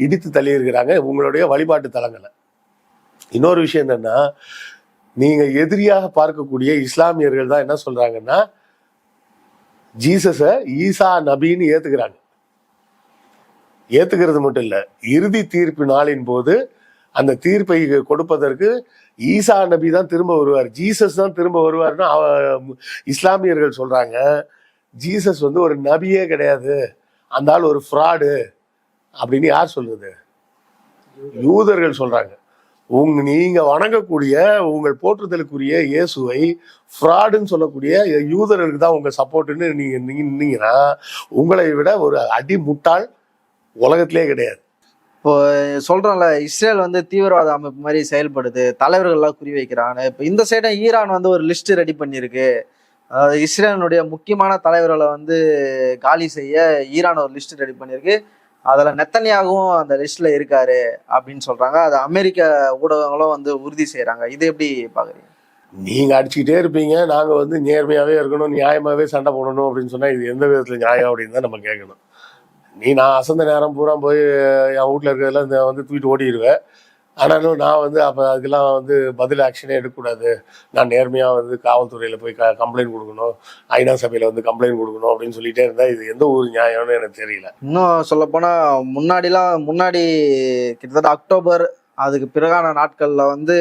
இடித்து தள்ளியிருக்கிறாங்க உங்களுடைய வழிபாட்டு தலங்களை. இன்னொரு விஷயம் என்னன்னா நீங்க எதிரியாக பார்க்கக்கூடிய இஸ்லாமியர்கள் தான் என்ன சொல்றாங்கன்னா ஜீசஸ ஈசா நபின்னு ஏத்துக்கிறாங்க. ஏத்துக்கிறது மட்டும் இல்லை இறுதி தீர்ப்பு நாளின் போது அந்த தீர்ப்பை கொடுப்பதற்கு ஈசா நபி தான் திரும்ப வருவார். ஜீசஸ் தான் திரும்ப வருவார்னு அவ- இஸ்லாமியர்கள் சொல்றாங்க. ஜீசஸ் வந்து ஒரு நபியே கிடையாது. அந்த ஆள் ஒரு ஃப்ராடு. அப்படின்னு யார் சொல்றது? யூதர்கள் சொல்றாங்க. உங்க நீங்க வணங்கக்கூடிய உங்கள் போற்றுதலுக்குரிய இயேசுவை ஃப்ராடுன்னு சொல்லக்கூடிய யூதர்களுக்கு தான் உங்க சப்போர்ட்டுன்னு நீங்க நின்னீங்கன்னா உங்களை விட ஒரு அடி முட்டாள் உலகத்திலே கிடையாது. இப்போ சொல்றோம்ல இஸ்ரேல் வந்து தீவிரவாத அமைப்பு மாதிரி செயல்படுது தலைவர்கள்லாம் குறி வைக்கிறாங்க இப்போ இந்த சைடும் ஈரான் வந்து ஒரு லிஸ்ட் ரெடி பண்ணியிருக்கு. இஸ்ரேலினுடைய முக்கியமான தலைவர்களை வந்து காலி செய்ய ஈரான் ஒரு லிஸ்ட் ரெடி பண்ணியிருக்கு. அதில் நெத்தனியாகவும் அந்த லிஸ்ட்ல இருக்காரு அப்படின்னு சொல்றாங்க. அது அமெரிக்க ஊடகங்களும் வந்து உறுதி செய்கிறாங்க இது எப்படி பாக்குறீங்க? நீங்க அடிச்சுக்கிட்டே இருப்பீங்க. நாங்க வந்து நேர்மையாவே இருக்கணும் நியாயமாகவே சண்டை போடணும் அப்படின்னு சொன்னா இது எந்த விதத்துல நியாயம் அப்படின்னு தான் நம்ம கேட்கணும். நீ நான் அசந்த நேரம் பூரா போய் என் வீட்டில் இருக்கிறதுல இந்த வந்து தூக்கிட்டு ஓடிடுவேன். ஆனாலும் நான் வந்து அப்போ அதுக்கெல்லாம் வந்து பதில் ஆக்ஷனே எடுக்கக்கூடாது. நான் நேர்மையாக வந்து காவல்துறையில் போய் க கம்ப்ளைண்ட் கொடுக்கணும். ஐநா சபையில் வந்து கம்ப்ளைண்ட் கொடுக்கணும் அப்படின்னு சொல்லிட்டே இருந்தால் இது எந்த ஊர் நியாயம்னு எனக்கு தெரியல. இன்னும் சொல்லப்போனா முன்னாடிலாம் முன்னாடி கிட்டத்தட்ட அக்டோபர் அதுக்கு பிறகான நாட்கள்ல வந்து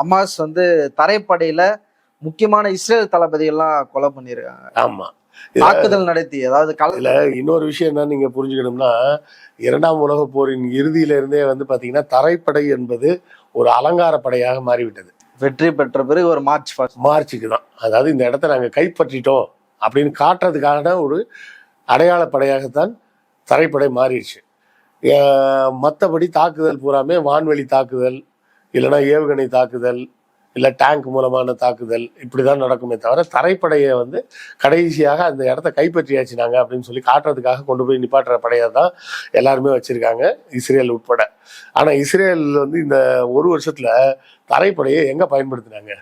அமாஸ் வந்து தரைப்படையில முக்கியமான இஸ்ரேல் தளபதிகள்லாம் கொலை பண்ணியிருக்காங்க ஆமாம் தாக்குதல் நடத்தி அதாவது கல இதுல இன்னொரு விஷயம் என்ன நீங்க புரிஞ்சுக்கணும்னா இரண்டாம் உலகப் போரின் இறுதியில இருந்தே வந்து பாத்தீங்கன்னா தரைப்படை என்பது ஒரு அலங்கார படையாக மாறிவிட்டது. வெற்றி பெற்ற பிறகு ஒரு மார்ச் மார்ச்சுக்கு தான். அதாவது இந்த இடத்த நாங்க கைப்பற்றிட்டோம் அப்படின்னு காட்டுறதுக்கான ஒரு அடையாள படையாகத்தான் தரைப்படை மாறிடுச்சு. மற்றபடி தாக்குதல் பூராமே வான்வெளி தாக்குதல் இல்லைன்னா ஏவுகணை தாக்குதல் இல்லை டேங்க் மூலமான தாக்குதல் இப்படி தான் நடக்குமே தவிர தரைப்படையை வந்து கடைசியாக அந்த இடத்த கைப்பற்றியாச்சு நாங்கள் அப்படின்னு சொல்லி காட்டுறதுக்காக கொண்டு போய் நிப்பாட்டுற படையாக தான் எல்லாருமே வச்சுருக்காங்க இஸ்ரேல் உட்பட. ஆனால் இஸ்ரேல் வந்து இந்த ஒரு வருஷத்தில் தரைப்படையை எங்கே பயன்படுத்தினாங்க?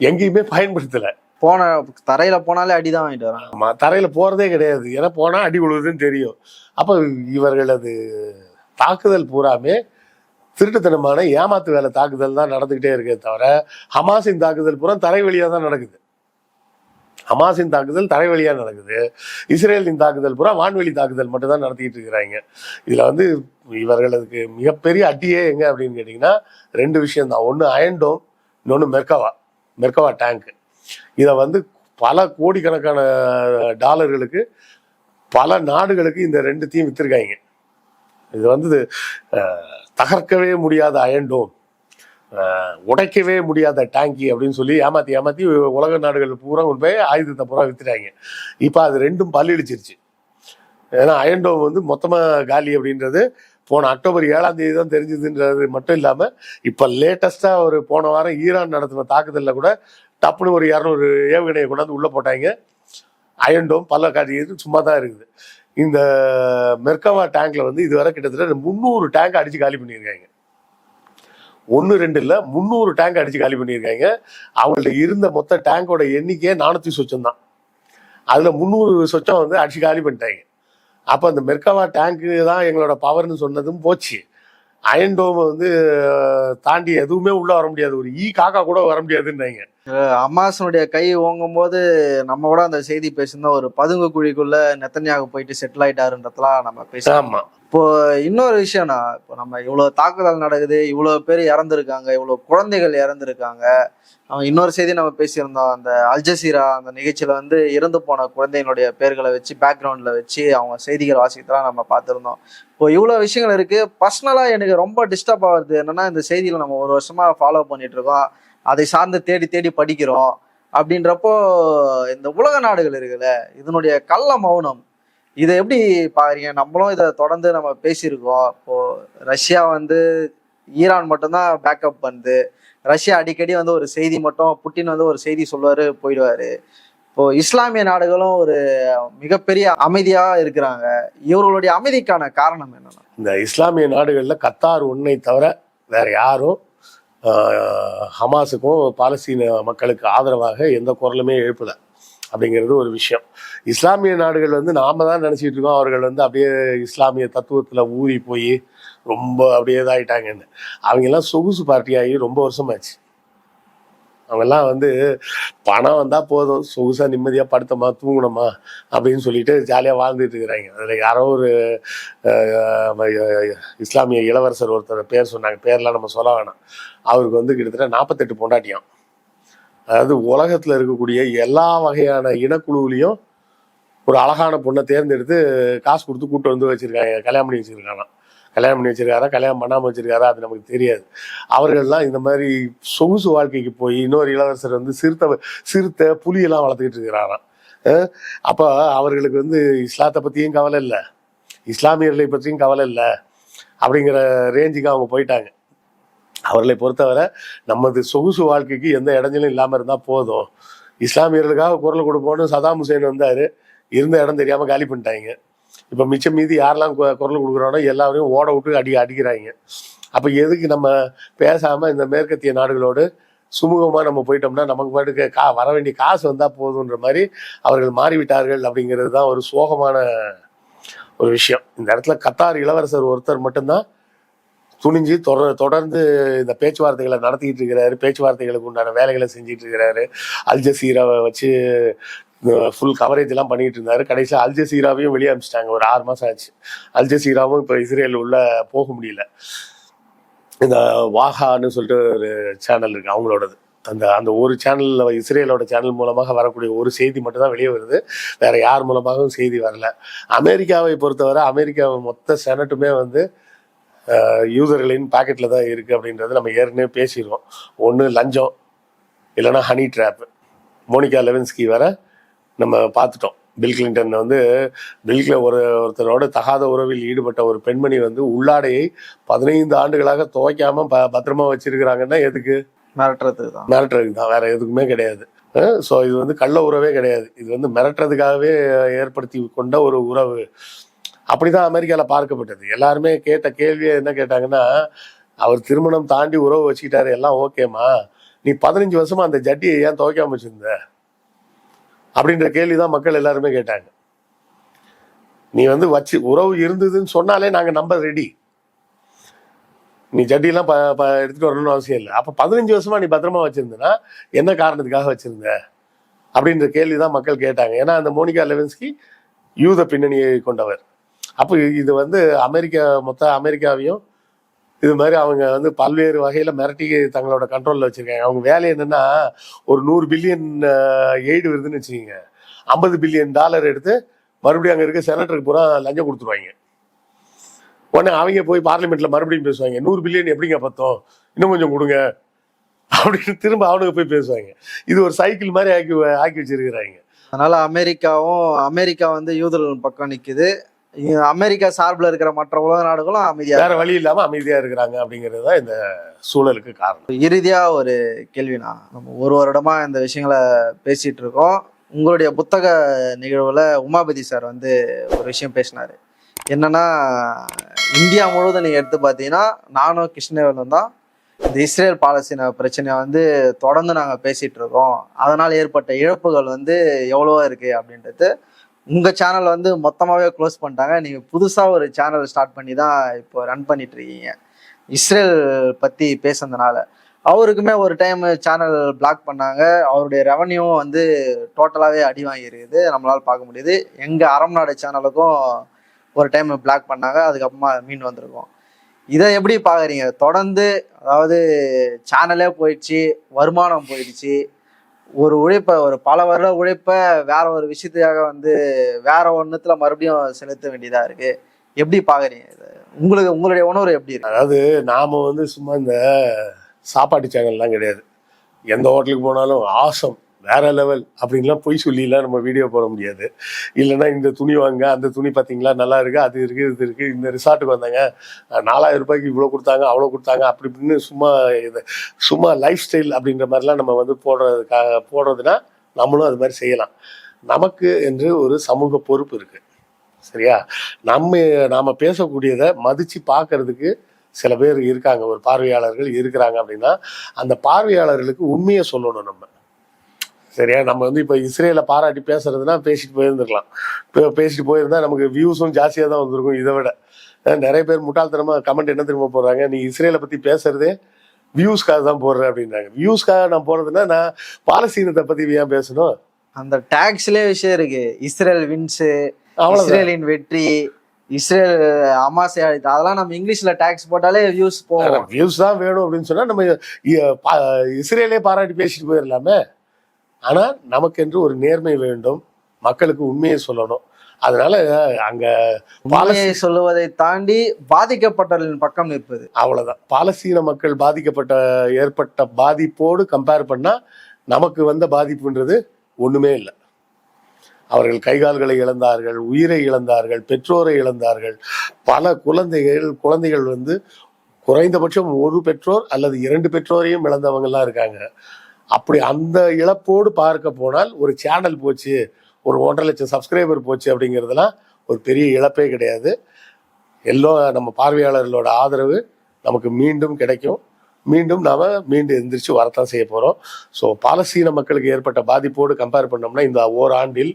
எங்கேயுமே பயன்படுத்தலை. போன தரையில போனாலே அடிதான் வாங்கிட்டு வராங்க. ஆமா தரையில போறதே கிடையாது. ஏன்னா போனா அடி விழுவுதுன்னு தெரியும். அப்ப இவர்களது தாக்குதல் பூராமே திருட்டுத்தனமான ஏமாத்து வேலை தாக்குதல் தான் நடந்துகிட்டே இருக்கே தவிர ஹமாஸின் தாக்குதல் புறம் தரைவழியாக தான் நடக்குது. ஹமாஸின் தாக்குதல் தரைவழியாக நடக்குது. இஸ்ரேலின் தாக்குதல் பூரா வான்வெளி தாக்குதல் மட்டும் தான் நடத்திக்கிட்டு இருக்கிறாங்க. இதில் வந்து இவர்களுக்கு மிகப்பெரிய அடியே எங்க அப்படின்னு கேட்டிங்கன்னா ரெண்டு விஷயம் தான். ஒன்னு அயன்டோம் இன்னொன்று மெர்கவா மெர்கவா டேங்க். இதை வந்து பல கோடிக்கணக்கான டாலர்களுக்கு பல நாடுகளுக்கு இந்த ரெண்டுத்தையும் வித்திருக்காங்க. இது வந்து தகர்க்கவே முடியாத அயண்டோம் உடைக்கவே முடியாத டேங்கி அப்படின்னு சொல்லி ஏமாத்தி ஏமாத்தி உலக நாடுகள் பூரா கொண்டு போய் ஆயுதத்தை பூரா வித்துட்டாங்க. இப்போ அது ரெண்டும் பல்லிடிச்சிருச்சு. ஏன்னா அயன்டோம் வந்து மொத்தமாக காலி அப்படின்றது போன அக்டோபர் ஏழாம் தேதி தான் தெரிஞ்சதுன்றது மட்டும் இல்லாமல் இப்போ லேட்டஸ்ட்டாக ஒரு போன வாரம் ஈரான் நடத்தின தாக்குதலில் கூட டப்புன்னு ஒரு இரநூறு ஏவுகணையை கொண்டாந்து உள்ளே போட்டாங்க. அயன்டோம் பல்ல காட்சி சும்மா தான் இருக்குது. இந்த மெர்கவா டேங்க்ல வந்து இதுவரை கிட்டத்தட்ட முந்நூறு டேங்க் அடிச்சு காலி பண்ணியிருக்காங்க. ஒன்று ரெண்டு இல்லை முந்நூறு டேங்க் அடிச்சு காலி பண்ணியிருக்காங்க. அவங்கள்ட்ட இருந்த மொத்த டேங்கோட எண்ணிக்கையே நானூற்றி சொச்சம் தான். அதில் முந்நூறு சொச்சம் வந்து அடிச்சு காலி பண்ணிட்டாங்க. அப்போ அந்த மெர்கவா டேங்க்கு தான் எங்களோட பவர்னு சொன்னதும் போச்சு. அயன் டோமை வந்து தாண்டி எதுவுமே உள்ளே வர முடியாது. ஒரு ஈ காக்கா கூட வர முடியாதுன்றாங்க அம்மாசனுடைய கை ஓங்கும் போது நம்ம கூட அந்த செய்தி பேசியிருந்தோம். ஒரு பதுங்கு குழிக்குள்ள நெத்தன்யாகு போயிட்டு செட்டில் ஆயிட்டாருன்றதெல்லாம் நம்ம பேசலாம் இப்போ இன்னொரு விஷயம்னா இப்போ நம்ம இவ்வளவு தாக்குதல் நடக்குது இவ்வளவு பேர் இறந்துருக்காங்க இவ்வளவு குழந்தைகள் இறந்துருக்காங்க. இன்னொரு செய்தி நம்ம பேசியிருந்தோம். அந்த அல்ஜசீரா அந்த நிகழ்ச்சியில வந்து இறந்து போன குழந்தைங்களுடைய பேர்களை வச்சு பேக்ரவுண்ட்ல வச்சு அவங்க செய்திகள் வாசிக்கிறதெல்லாம் நம்ம பார்த்துருந்தோம். இப்போ இவ்வளோ விஷயங்கள் இருக்கு. பர்சனலா எனக்கு ரொம்ப டிஸ்டர்ப் ஆகுது என்னன்னா இந்த செய்திகளை நம்ம ஒரு வருஷமா ஃபாலோ பண்ணிட்டு இருக்கோம். அதை சார்ந்து தேடி தேடி படிக்கிறோம் அப்படின்றப்போ இந்த உலக நாடுகள் இருக்குல்ல இதனுடைய கள்ள மௌனம். இதை எப்படி பாக்குறீங்க? நம்மளும் இதை தொடர்ந்து நம்ம பேசியிருக்கோம். இப்போ ரஷ்யா வந்து ஈரான் மட்டும்தான் பேக்கப் பண்ணுது ரஷ்யா அடிக்கடி வந்து ஒரு செய்தி மட்டும் புட்டின் வந்து ஒரு செய்தி சொல்லுவாரு போயிடுவாரு. இப்போ இஸ்லாமிய நாடுகளும் ஒரு மிகப்பெரிய அமைதியா இருக்கிறாங்க. இவர்களுடைய அமைதிக்கான காரணம் என்னன்னா? இந்த இஸ்லாமிய நாடுகளில் கத்தார் ஒன்றை தவிர வேற யாரும் ஹமாஸுக்கும் பாலஸ்தீன மக்களுக்கு ஆதரவாக எந்த குரலுமே எழுப்பலை அப்படிங்கிறது ஒரு விஷயம். இஸ்லாமிய நாடுகள் வந்து நாம தான் நினச்சிட்டு இருக்கோம். அவர்கள் வந்து அப்படியே இஸ்லாமிய தத்துவத்தில் ஊறி போய் ரொம்ப அப்படியே இதாகிட்டாங்கன்னு அவங்கெல்லாம் சொகுசு பார்ட்டியாகி ரொம்ப வருஷமாச்சு. அவங்கெல்லாம் வந்து பணம் வந்தால் போதும். சொகுசாக நிம்மதியாக படுத்தமா தூங்கணுமா? அப்படின்னு சொல்லிட்டு ஜாலியாக வாழ்ந்துட்டு இருக்கிறாங்க. அதில் யாரோ ஒரு இஸ்லாமிய இளவரசர் ஒருத்தர் பேர் சொன்னாங்க. பேர்லாம் நம்ம சொல்ல வேணாம். அவருக்கு வந்து கிட்டத்தட்ட நாற்பத்தெட்டு பொண்டாட்டியம். அதாவது உலகத்தில் இருக்கக்கூடிய எல்லா வகையான இனக்குழுவிலையும் ஒரு அழகான பொண்ணை தேர்ந்தெடுத்து காசு கொடுத்து கூப்பிட்டு வந்து வச்சுருக்காங்க கல்யாணம் பண்ணி வச்சிருக்காங்க கல்யாணம் பண்ணி வச்சிருக்காரா கல்யாணம் பண்ணாமல் வச்சிருக்காரா அது நமக்கு தெரியாது. அவர்கள்லாம் இந்த மாதிரி சொகுசு வாழ்க்கைக்கு போய் இன்னொரு இளவரசர் வந்து சிறுத்தை சிறுத்தை புலியெல்லாம் வளர்த்துக்கிட்டு இருக்கிறாராம். அப்போ அவர்களுக்கு வந்து இஸ்லாத்தை பற்றியும் கவலை இல்லை. இஸ்லாமியர்களை பற்றியும் கவலை இல்லை. அப்படிங்கிற ரேஞ்சுக்கு அவங்க போயிட்டாங்க. அவர்களை பொறுத்தவரை நமது சொகுசு வாழ்க்கைக்கு எந்த இடைஞ்சலும் இல்லாமல் இருந்தால் போதும். இஸ்லாமியர்களுக்காக குரல் கொடுப்போம்னு சதாம் ஹுசேன் வந்தார். இருந்த இடம் தெரியாமல் காலி பண்ணிட்டாங்க. இப்போ மிச்சம் மீதி யாரெல்லாம் கு- குரல் கொடுக்குறானோ எல்லாரையும் ஓட விட்டு அடி அடிக்கிறாங்க. அப்போ எதுக்கு நம்ம பேசாமல் இந்த மேற்கத்திய நாடுகளோடு சுமூகமாக நம்ம போயிட்டோம்னா நமக்கு பாட்டுக்கு கா வர வேண்டிய காசு வந்தால் போதுன்ற மாதிரி அவர்கள் மாறிவிட்டார்கள் அப்படிங்கிறது தான் ஒரு சோகமான ஒரு விஷயம். இந்த இடத்துல கத்தார் இளவரசர் ஒருத்தர் மட்டும்தான் துணிஞ்சு தொடர் தொடர்ந்து இந்த பேச்சுவார்த்தைகளை நடத்திக்கிட்டு இருக்கிறாரு. பேச்சுவார்த்தைகளுக்கு உண்டான வேலைகளை செஞ்சிட்டு இருக்கிறாரு. அல் ஜசீராவை வச்சு ஃபுல் கவரேஜ் எல்லாம் பண்ணிட்டு இருந்தாரு. கடைசியில் அல்ஜசீராவையும் வெளியே அனுப்பிச்சிட்டாங்க. ஒரு ஆறு மாசம் ஆச்சு. அல்ஜசீராவும் இப்போ இஸ்ரேல் உள்ள போக முடியல. இந்த வாஹான்னு சொல்லிட்டு ஒரு சேனல் இருக்கு அவங்களோடது. அந்த அந்த ஒரு சேனல்ல இஸ்ரேலோட சேனல் மூலமாக வரக்கூடிய ஒரு செய்தி மட்டும்தான் வெளியே வருது. வேற யார் மூலமாகவும் செய்தி வரல. அமெரிக்காவை பொறுத்தவரை அமெரிக்கா மொத்த செனட்டுமே வந்து யூசர்களின் பாக்கெட்டில் தான் இருக்குது அப்படின்றது நம்ம ஏற்கனவே பேசிடுவோம் ஒன்று லஞ்சம் இல்லைன்னா ஹனி ட்ராப் மோனிகா லெவன்ஸ்கி வர நம்ம பார்த்துட்டோம். பில் கிளின்டன் வந்து பில் கிள- ஒரு ஒருத்தரோட தகாத உறவில் ஈடுபட்ட ஒரு பெண்மணி வந்து உள்ளாடையை பதினைந்து ஆண்டுகளாக துவைக்காம ப பத்திரமா வச்சிருக்கிறாங்கன்னா எதுக்கு? மிரட்டுறதுக்கு தான். மிரட்டுறதுக்கு தான். வேற எதுக்குமே கிடையாது. ஸோ இது வந்து கள்ள உறவே கிடையாது. இது வந்து மிரட்டுறதுக்காகவே ஏற்படுத்தி கொண்ட ஒரு உறவு. அப்படிதான் அமெரிக்காவில் பார்க்கப்பட்டது. எல்லாருமே கேட்ட கேள்வியே என்ன கேட்டாங்கன்னா அவர் திருமணம் தாண்டி உறவு வச்சுக்கிட்டாரு எல்லாம் ஓகேம்மா. நீ பதினஞ்சு வருஷமா அந்த ஜட்டியை ஏன் துவைக்காம வச்சிருந்த? அப்படின்ற கேள்வி தான் மக்கள் எல்லாருமே கேட்டாங்க. நீ வந்து வச்சு உறவு இருந்ததுன்னு சொன்னாலே நாங்கள் நம்ப ரெடி நீ ஜட்டியெல்லாம் ப ப எடுத்துட்டு வரணும்னு அவசியம் இல்லை. அப்போ பதினஞ்சு வருஷமா நீ பத்திரமா வச்சிருந்தனா என்ன காரணத்துக்காக வச்சிருந்த? அப்படின்ற கேள்வி தான் மக்கள் கேட்டாங்க. ஏன்னா அந்த மோனிகா லெவன்ஸ்கி யூத பின்னணியை கொண்டவர். அப்போ இது வந்து அமெரிக்கா மொத்த அமெரிக்காவையும் இது மாதிரி அவங்க வந்து பல்வேறு வகையில் மிரட்டி தங்களோட கண்ட்ரோலில் வச்சிருக்காங்க. அவங்க வேலை என்னென்னா ஒரு நூறு பில்லியன் எய்டு வருதுன்னு வச்சுக்கோங்க. ஐம்பது பில்லியன் டாலர் எடுத்து மறுபடியும் அங்கே இருக்க செனட்டருக்கு பூரா லஞ்சம் கொடுத்துருவாங்க. உடனே அவங்க போய் பார்லிமெண்ட்டில் மறுபடியும் பேசுவாங்க. நூறு பில்லியன் எப்படிங்க பார்த்தோம் இன்னும் கொஞ்சம் கொடுங்க. அப்படின்னு திரும்ப அவனுக்கு போய் பேசுவாங்க. இது ஒரு சைக்கிள் மாதிரி ஆக்கி ஆக்கி வச்சிருக்கிறாங்க. அதனால அமெரிக்காவும் அமெரிக்கா வந்து யூதர்கள் பக்கம் நிற்குது அமெரிக்கா சார்பில் இருக்கிற மற்ற உலக நாடுகளும் அமைதியா வேற வழி இல்லாம அமைதியா இருக்கிறாங்க அப்படிங்கிறது தான் இந்த சூழலுக்கு காரணம். இறுதியா ஒரு கேள்வினா நம்ம ஒரு வருடமா இந்த விஷயங்களை பேசிட்டு இருக்கோம். உங்களுடைய புத்தக நிகழ்வுல உமாபதி சார் வந்து ஒரு விஷயம் பேசினாரு. என்னன்னா இந்தியா முழுவதும் நீங்க எடுத்து பார்த்தீங்கன்னா நானும் கிருஷ்ணவேலும் தான் இந்த இஸ்ரேல் பாலஸ்தீன பிரச்சனையை வந்து தொடர்ந்து நாங்கள் பேசிட்டு இருக்கோம். அதனால் ஏற்பட்ட இழப்புகள் வந்து எவ்வளவோ இருக்கு அப்படின்றது உங்கள் சேனல் வந்து மொத்தமாகவே க்ளோஸ் பண்ணிட்டாங்க. நீங்கள் புதுசாக ஒரு சேனல் ஸ்டார்ட் பண்ணி தான் இப்போ ரன் பண்ணிட்டு இருக்கீங்க இஸ்ரேல் பற்றி பேசுனதுனால. அவருக்குமே ஒரு டைம் சேனல் பிளாக் பண்ணாங்க. அவருடைய ரெவன்யூ வந்து டோட்டலாகவே அடி வாங்கியிருக்குது. நம்மளால் பார்க்க முடியுது. எங்கள் அறம் நாடு சேனலுக்கும் ஒரு டைம் பிளாக் பண்ணாங்க. அதுக்கப்புறமா மீன் வந்திருக்கோம். இதை எப்படி பார்க்குறீங்க? தொடர்ந்து அதாவது சேனலே போயிடுச்சு வருமானம் போயிடுச்சு. ஒரு உழைப்பை ஒரு பல வருட உழைப்பை வேற ஒரு விஷயத்துக்காக வந்து வேற ஒன்றுத்துல மறுபடியும் செலுத்த வேண்டியதா இருக்கு. எப்படி பார்க்குறீங்க உங்களுக்கு உங்களுடைய உணர்வு எப்படி இருக்கு? அதாவது நாம வந்து சும்மா இந்த சாப்பாட்டு சேனல்லாம் கிடையாது. எந்த ஹோட்டலுக்கு போனாலும் ஆசம். வேற லெவல் அப்படின்லாம் பொய் சொல்லிலாம் நம்ம வீடியோ போட முடியாது. இல்லைன்னா இந்த துணி வாங்க அந்த துணி பார்த்தீங்களா நல்லா இருக்கு அது இருக்கு இது இருக்கு. இந்த ரிசார்ட்டுக்கு வந்தாங்க. நாலாயிரம் ரூபாய்க்கு இவ்வளோ கொடுத்தாங்க அவ்வளோ கொடுத்தாங்க அப்படி இப்படின்னு சும்மா இது சும்மா லைஃப் ஸ்டைல் அப்படின்ற மாதிரிலாம் நம்ம வந்து போடுறதுக்காக போடுறதுனா நம்மளும் அது மாதிரி செய்யலாம். நமக்கு என்று ஒரு சமூக பொறுப்பு இருக்கு. சரியா? நம்ம நாம் பேசக்கூடியதை மதித்து பார்க்கறதுக்கு சில பேர் இருக்காங்க. ஒரு பார்வையாளர்கள் இருக்கிறாங்க அப்படின்னா அந்த பார்வையாளர்களுக்கு உண்மையை சொல்லணும் நம்ம. சரியா? நம்ம வந்து இப்போ இஸ்ரேலை பாராட்டி பேசுறதுனா பேசிட்டு போயிருந்துருக்கலாம். பேசிட்டு போயிருந்தா நமக்கு வியூஸும் ஜாஸ்தியாக தான் வந்திருக்கும் இதை விட. நிறைய பேர் முட்டாள்தனமா கமெண்ட் என்ன திரும்ப போடுறாங்க? நீ இஸ்ரேலை பத்தி பேசுறதே வியூஸ்க்காக தான் போடுறேன் அப்படின்றாங்க. வியூஸ்க்காக நான் போடுறதுன்னா நான் பாலஸ்தீனத்தை பத்தி ஏன் பேசணும்? அந்த டேக்ஸ்லயே விஷயம் இருக்கு. இஸ்ரேல் வின்ஸ் இஸ்ரேலின் வெற்றி இஸ்ரேல் அமாசை அழித்து அதெல்லாம் நம்ம இங்கிலீஷ்ல டேக்ஸ் போட்டாலே வியூஸ் போகும். வியூஸ் தான் வேணும் அப்படின்னு சொன்னா நம்ம இஸ்ரேலே பாராட்டி பேசிட்டு போயிடலாமே ஆனா நமக்கென்று ஒரு நேர்மை வேண்டும். மக்களுக்கு உண்மையை சொல்லணும். அதனால அங்க உண்மையை சொல்லுவதை தாண்டி பாதிக்கப்பட்டவர்களின் பக்கம் நிற்பது. அவ்வளவுதான். பாலஸ்தீன மக்கள் பாதிக்கப்பட்ட ஏற்பட்ட பாதிப்போடு கம்பேர் பண்ணா நமக்கு வந்த பாதிப்புன்றது ஒண்ணுமே இல்லை. அவர்கள் கைகால்களை இழந்தார்கள் உயிரை இழந்தார்கள் பெற்றோரை இழந்தார்கள். பல குழந்தைகள் குழந்தைகள் வந்து குறைந்தபட்சம் ஒரு பெற்றோர் அல்லது இரண்டு பெற்றோரையும் இழந்தவங்கலாம் இருக்காங்க. அப்படி அந்த இழப்போடு பார்க்க போனால் ஒரு சேனல் போச்சு ஒரு ஒன்றரை லட்சம் சப்ஸ்கிரைபர் போச்சு அப்படிங்கிறதுலாம் ஒரு பெரிய இழப்பே கிடையாது. எல்லோ நம்ம பார்வையாளர்களோட ஆதரவு நமக்கு மீண்டும் கிடைக்கும். மீண்டும் நாம் மீண்டும் எந்திரிச்சு வரத்தான் செய்ய போகிறோம் ஸோ பாலஸ்தீன மக்களுக்கு ஏற்பட்ட பாதிப்போடு கம்பேர் பண்ணோம்னா இந்த ஓராண்டில்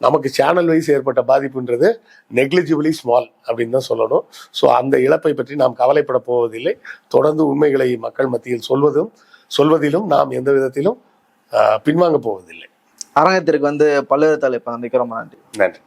நமக்கு சேனல் வைஸ் ஏற்பட்ட பாதிப்புன்றது நெக்லிஜிபிளி ஸ்மால் அப்படின்னு தான் சொல்லணும். ஸோ அந்த இழப்பை பற்றி நாம் கவலைப்பட போவதில்லை. தொடர்ந்து உண்மைகளை மக்கள் மத்தியில் சொல்வதும் சொல்வதிலும் நாம் எந்த விதத்திலும் பின்வாங்க போவதில்லை. அரங்கத்திற்கு வந்து பல்வேறு தலைப்பு நன்றி ரொம்ப நன்றி. நன்றி.